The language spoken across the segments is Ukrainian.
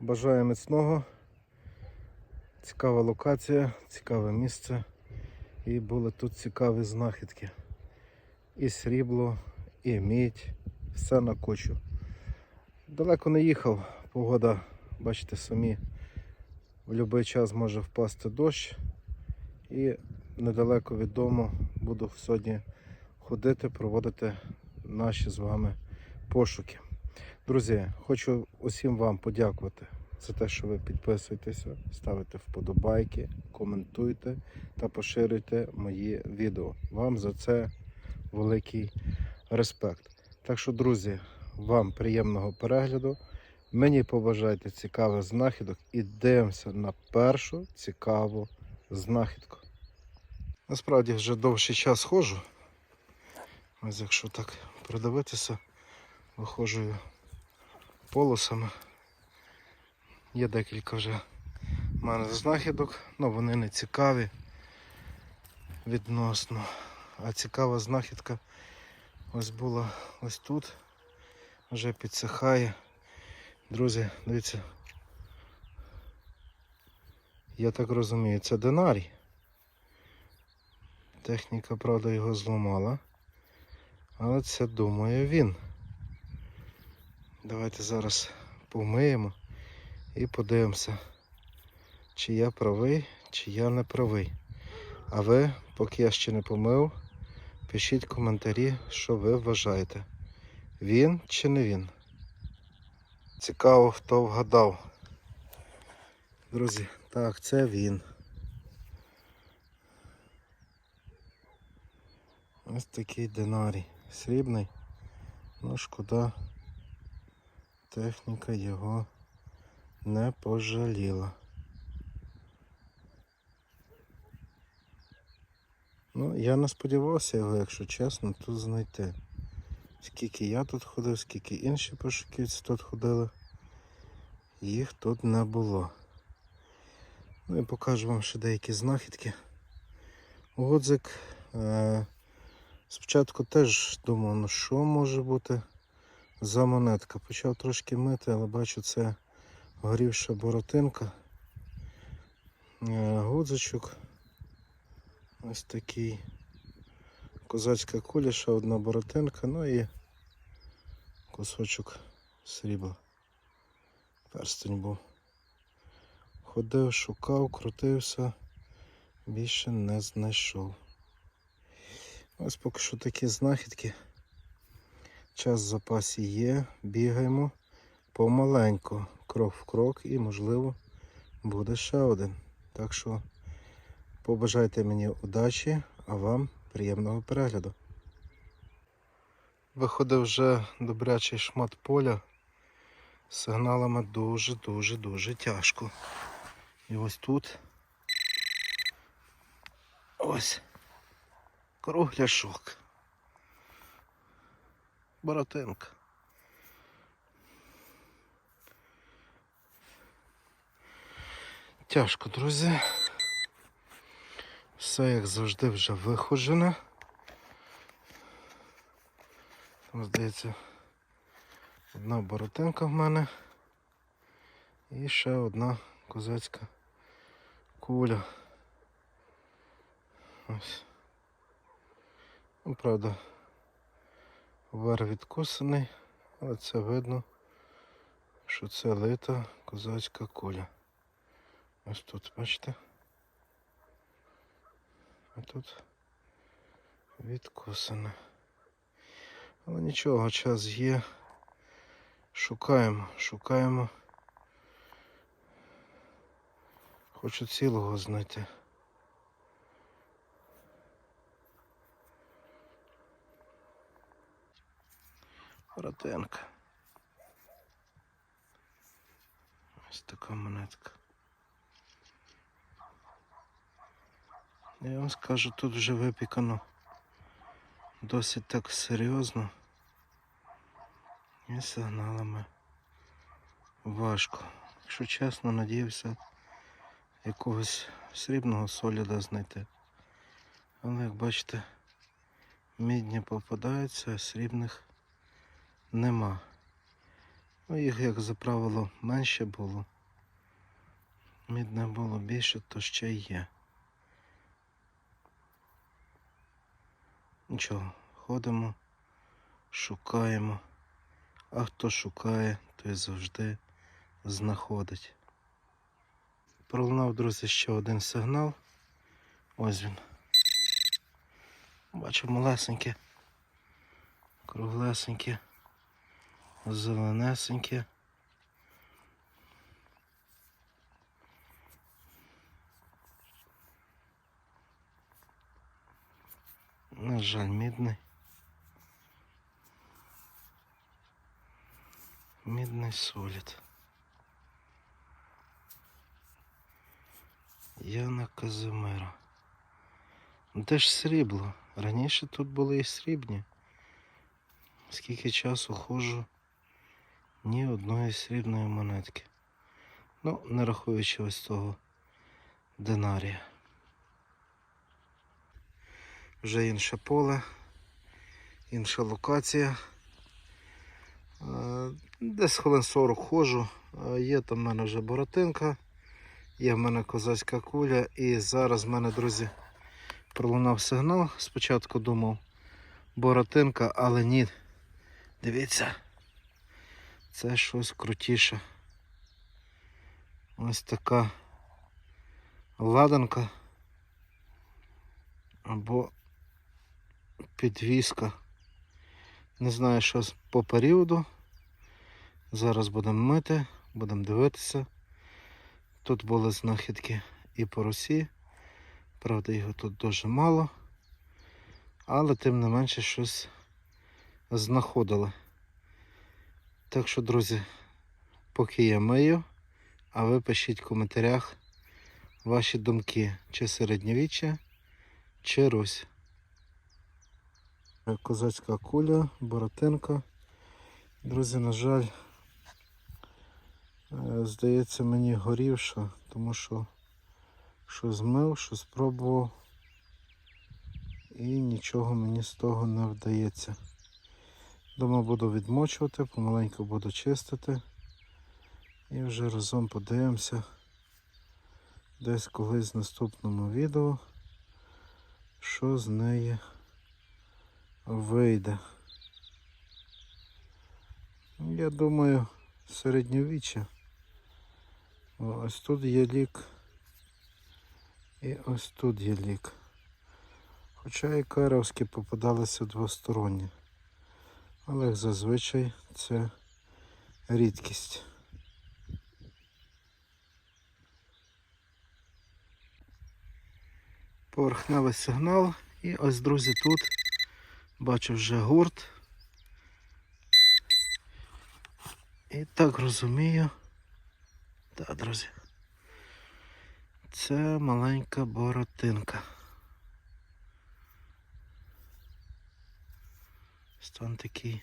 Бажаю міцного. Цікава локація, цікаве місце. І були тут цікаві знахідки. І срібло, і мідь, все на кучу. Далеко не їхав, погода, бачите самі, в будь-який час може впасти дощ. І недалеко від дому буду сьогодні ходити, проводити наші з вами пошуки. Друзі, хочу усім вам подякувати за те, що ви підписуєтеся, ставите вподобайки, коментуєте та поширюєте мої відео. Вам за це великий респект. Так що, друзі, вам приємного перегляду. Мені побажайте цікавих знахідок і дивимося на першу цікаву знахідку. Насправді вже довший час ходжу. Ось якщо так придивитися, виходжу полосами. Є декілька вже в мене знахідок, але вони не цікаві відносно. А цікава знахідка ось була ось тут, вже підсихає. Друзі, дивіться. Я так розумію, це динарій. Техніка, правда, його зламала. Але це думаю він. Давайте зараз помиємо і подивимося, чи я правий, чи я не правий. А ви, поки я ще не помив, пишіть коментарі, що ви вважаєте. Він чи не він. Цікаво, хто вгадав. Друзі, так, це він. Ось такий динарій. Срібний. Ну, шкода, техніка його не пожаліла. Ну, я не сподівався його, якщо чесно, тут знайти. Скільки я тут ходив, скільки інші пошуківці тут ходили, їх тут не було. Ну і покажу вам ще деякі знахідки. Годзик. Е- Спочатку теж думав, ну що може бути за монетка. Почав трошки мити, але бачу, це горівша боротинка. Е, Гудзичок. Ось такий. Козацька куліша, одна боротинка, ну і кусочок срібла. Перстень був. Ходив, шукав, крутився, більше не знайшов. Ось поки що такі знахідки. Час в запасі є, бігаємо помаленьку, крок в крок і, можливо, буде ще один. Так що побажайте мені удачі, а вам приємного перегляду. Виходив вже добрячий шмат поля. З сигналами дуже-дуже-дуже тяжко. І ось тут ось кругляшок. Боротинка. Тяжко, друзі. Все як завжди вже виходжене. Там, здається, одна боротинка в мене і ще одна козацька куля. Ось. Ну, правда, вар відкусаний, але це видно, що це лита козацька куля. Ось тут, бачите? А тут відкусане. Але нічого, час є. Шукаємо, шукаємо. Хочу цілого знайти. Коротенька. Ось така монетка. Я вам скажу, тут вже випікано досить так серйозно. І сигналами важко. Якщо чесно, надіявся якогось срібного соліда знайти. Але як бачите, мідні попадаються, а срібних нема. Ну, їх, як за правило, менше було. Мідне було більше, то ще є. Нічого, ходимо, шукаємо. А хто шукає, той завжди знаходить. Пролунав, друзі, ще один сигнал. Ось він. Бачу малесеньке, круглесеньке, зеленесеньке. На жаль, мідний. Мідний солід. Яна Казимира. Ну, Де ж срібло? Раніше тут були і срібні. Скільки часу ходжу, ні одної срібної монетки. Ну, не рахуючи ось того динарія. Вже інше поле, інша локація. Е, Десь хвилин 40 ходжу. Е, Є там в мене вже боротинка, є в мене козацька куля, і зараз в мене, друзі, пролунав сигнал. Спочатку думав боротинка, але ні. Дивіться, це щось крутіше. Ось така ладанка або підвіска. Не знаю, що по періоду. Зараз будемо мити, будемо дивитися. Тут були знахідки і по Русі. Правда, його тут дуже мало. Але тим не менше щось знаходили. Так що, друзі, поки я мию, а ви пишіть в коментарях ваші думки, чи середньовіччя, чи Русь. Козацька куля, боротинка. Друзі, на жаль, е, здається, мені горівша, тому що що змив, що спробував, і нічого мені з того не вдається. Дома буду відмочувати, помаленьку буду чистити. І вже разом подивимося десь колись в наступному відео, що з неї вийде. Я думаю, середньовіччя. Ось тут є лік. І ось тут є лік. Хоча і каровські попадалися двосторонні. Але зазвичай це рідкість. Поверхневий сигнал. І ось, друзі, тут бачу вже гурт. І так розумію. Так, друзі. Це маленька боротинка. Стан такий.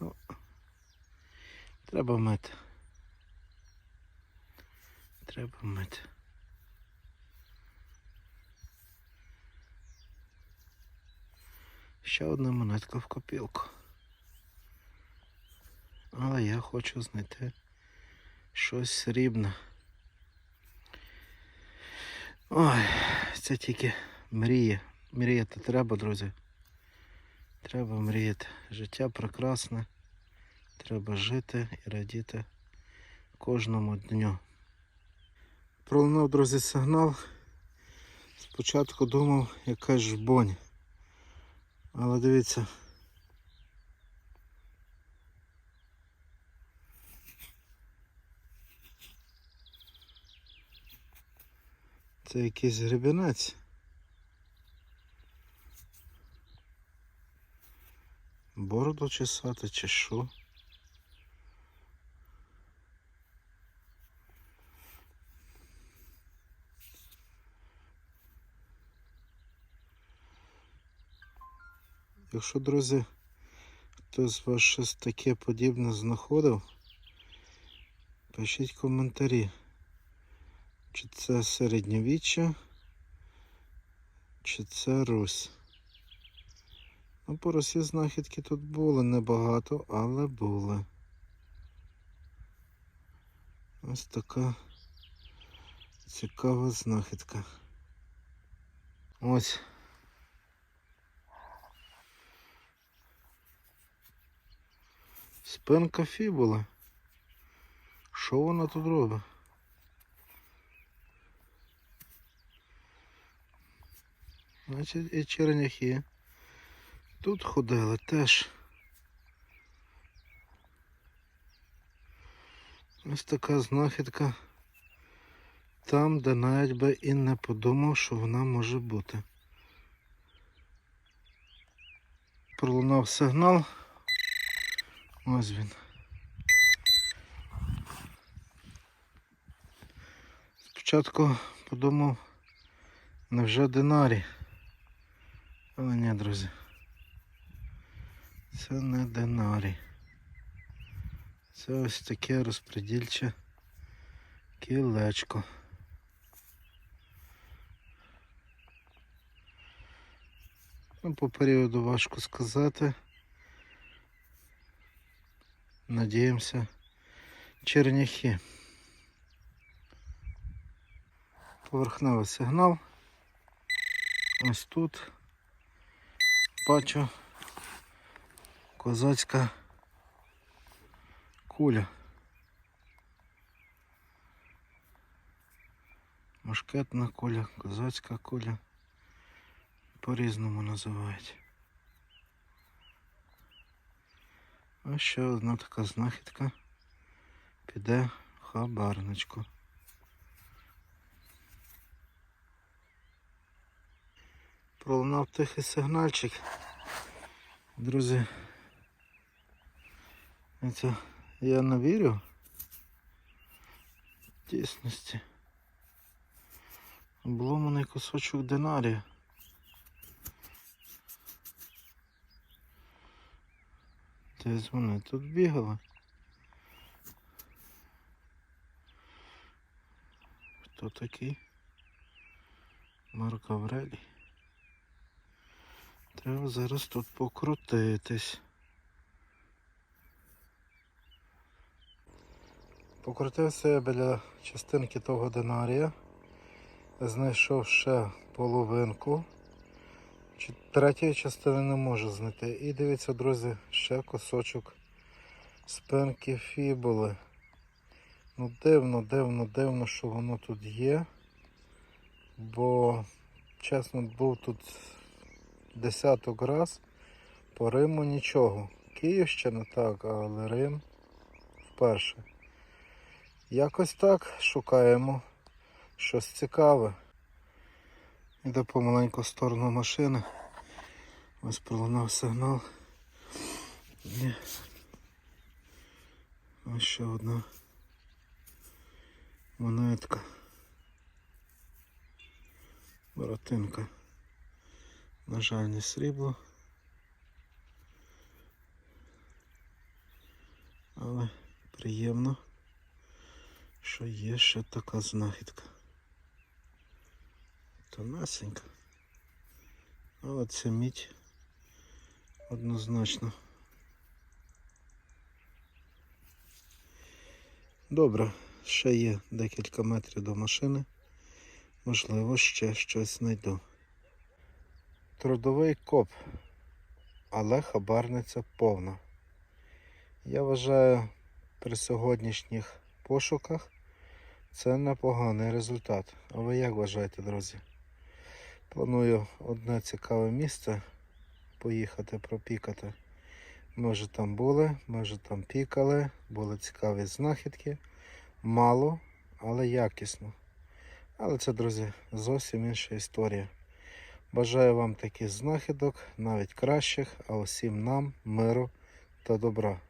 Ну, треба мити. Треба мити. Ще одна монетка в копілку. Але я хочу знайти щось срібне. Ой, це тільки мрія. Мріяти треба, друзі. Треба мріяти. Життя прекрасне. Треба жити і радіти кожному дню. Пролунав, друзі, сигнал. Спочатку думав, яка ж бонь. Але дивіться. Це якийсь гребінець. Бороду чесати чи що? Якщо, друзі, хтось з вас щось таке подібне знаходив, пишіть коментарі. Чи це середньовіччя, чи це Русь. Ну, по росі знахідки тут були небагато, але були. Ось така цікава знахідка. Ось. Спинка фібули. Що вона тут робить? Значить, і черняхи. Тут ходили теж. Ось така знахідка. Там, де навіть би і не подумав, що вона може бути. Пролунав сигнал. Ось він. Спочатку подумав, невже динарій. Але ні, друзі. Це не динарій. Це ось таке розпредільче кілечко. Ну, по періоду важко сказати. Надіємося, черняхи. Поверхневий сигнал. Ось тут бачу козацька куля. Мушкетна куля, козацька куля. По-різному називають. А ще одна така знахідка піде в хабарничку. Пролунав тихий сигнальчик. Друзі, це я не вірю в дійсності. Обломаний кусочок динарія. Десь вони тут бігали. Хто такий? Марк Аврелій. Треба зараз тут покрутитись. Покрутився біля частинки того динарія. Знайшов ще половинку. Третьої частини не можу знайти. І дивіться, друзі, ще кусочок спинки фібули. Ну дивно, дивно, дивно, що воно тут є. Бо, чесно, був тут десяток раз. По Риму нічого. Київщина так, але Рим вперше. Якось так шукаємо щось цікаве. Іде помаленьку в сторону машини. Ось пролунав сигнал. І ось ще одна монетка. Воротинка. На жаль, не срібло. Але приємно, що є ще така знахідка. Тонесенька. Але це мідь однозначно. Добре, ще є декілька метрів до машини. Можливо, ще щось знайду. Трудовий коп, але хабарниця повна. Я вважаю, при сьогоднішніх пошуках це непоганий результат. А ви як вважаєте, друзі? Планую одне цікаве місце поїхати пропікати. Ми вже там були, ми вже там пікали, були цікаві знахідки. Мало, але якісно. Але це, друзі, зовсім інша історія. Бажаю вам таких знахідок, навіть кращих, а усім нам миру та добра.